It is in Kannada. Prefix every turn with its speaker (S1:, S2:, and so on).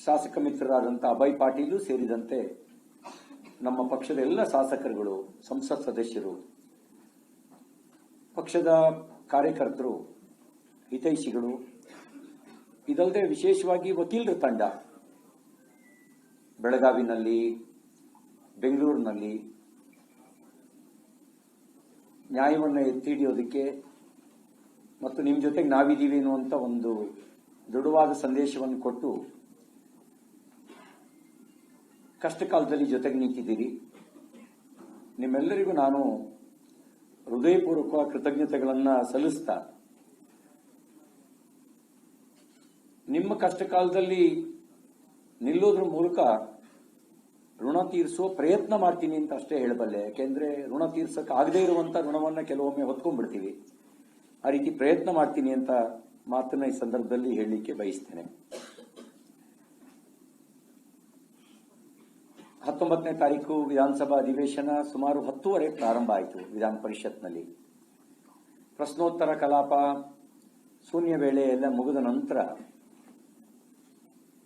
S1: ಶಾಸಕ ಮಿತ್ರರಾದಂಥ ಅಭಯ್ ಪಾಟೀಲು ಸೇರಿದಂತೆ ನಮ್ಮ ಪಕ್ಷದ ಎಲ್ಲ ಶಾಸಕರುಗಳು, ಸಂಸತ್ ಸದಸ್ಯರು, ಪಕ್ಷದ ಕಾರ್ಯಕರ್ತರು, ಹಿತೈಷಿಗಳು, ಇದಲ್ಲದೆ ವಿಶೇಷವಾಗಿ ವಕೀಲರ ತಂಡ, ಬೆಳಗಾವಿನಲ್ಲಿ, ಬೆಂಗಳೂರಿನಲ್ಲಿ, ನ್ಯಾಯವನ್ನು ಎತ್ತಿ ಹಿಡಿಯೋದಕ್ಕೆ ಮತ್ತು ನಿಮ್ಮ ಜೊತೆಗೆ ನಾವಿದ್ದೀವಿ ಅನ್ನುವಂಥ ಒಂದು ದೃಢವಾದ ಸಂದೇಶವನ್ನು ಕೊಟ್ಟು ಕಷ್ಟ ಕಾಲದಲ್ಲಿ ಜೊತೆಗೆ ನಿಂತಿದ್ದೀರಿ. ನಿಮ್ಮೆಲ್ಲರಿಗೂ ನಾನು ಹೃದಯಪೂರ್ವಕ ಕೃತಜ್ಞತೆಗಳನ್ನು ಸಲ್ಲಿಸ್ತಾ, ನಿಮ್ಮ ಕಷ್ಟ ಕಾಲದಲ್ಲಿ ನಿಲ್ಲೋದ್ರ ಮೂಲಕ ಋಣ ತೀರಿಸೋ ಪ್ರಯತ್ನ ಮಾಡ್ತೀನಿ ಅಂತ ಅಷ್ಟೇ ಹೇಳಬಲ್ಲೆ. ಯಾಕೆಂದ್ರೆ ಋಣ ತೀರ್ಸಕ್ಕೆ ಆಗದೇ ಇರುವಂತ ಋಣವನ್ನ ಕೆಲವೊಮ್ಮೆ ಹೊತ್ಕೊಂಡ್ಬಿಡ್ತೀವಿ. ಆ ರೀತಿ ಪ್ರಯತ್ನ ಮಾಡ್ತೀನಿ ಅಂತ ಮಾತನ್ನ ಈ ಸಂದರ್ಭದಲ್ಲಿ ಹೇಳಲಿಕ್ಕೆ ಬಯಸ್ತೇನೆ. ಹತ್ತೊಂಬತ್ತನೇ ತಾರೀಕು ವಿಧಾನಸಭಾ ಅಧಿವೇಶನ ಸುಮಾರು ಹತ್ತುವರೆ ಪ್ರಾರಂಭ ಆಯಿತು ವಿಧಾನ ಪರಿಷತ್ನಲ್ಲಿ. ಪ್ರಶ್ನೋತ್ತರ ಕಲಾಪ, ಶೂನ್ಯ ವೇಳೆ ಎಲ್ಲ ಮುಗಿದ ನಂತರ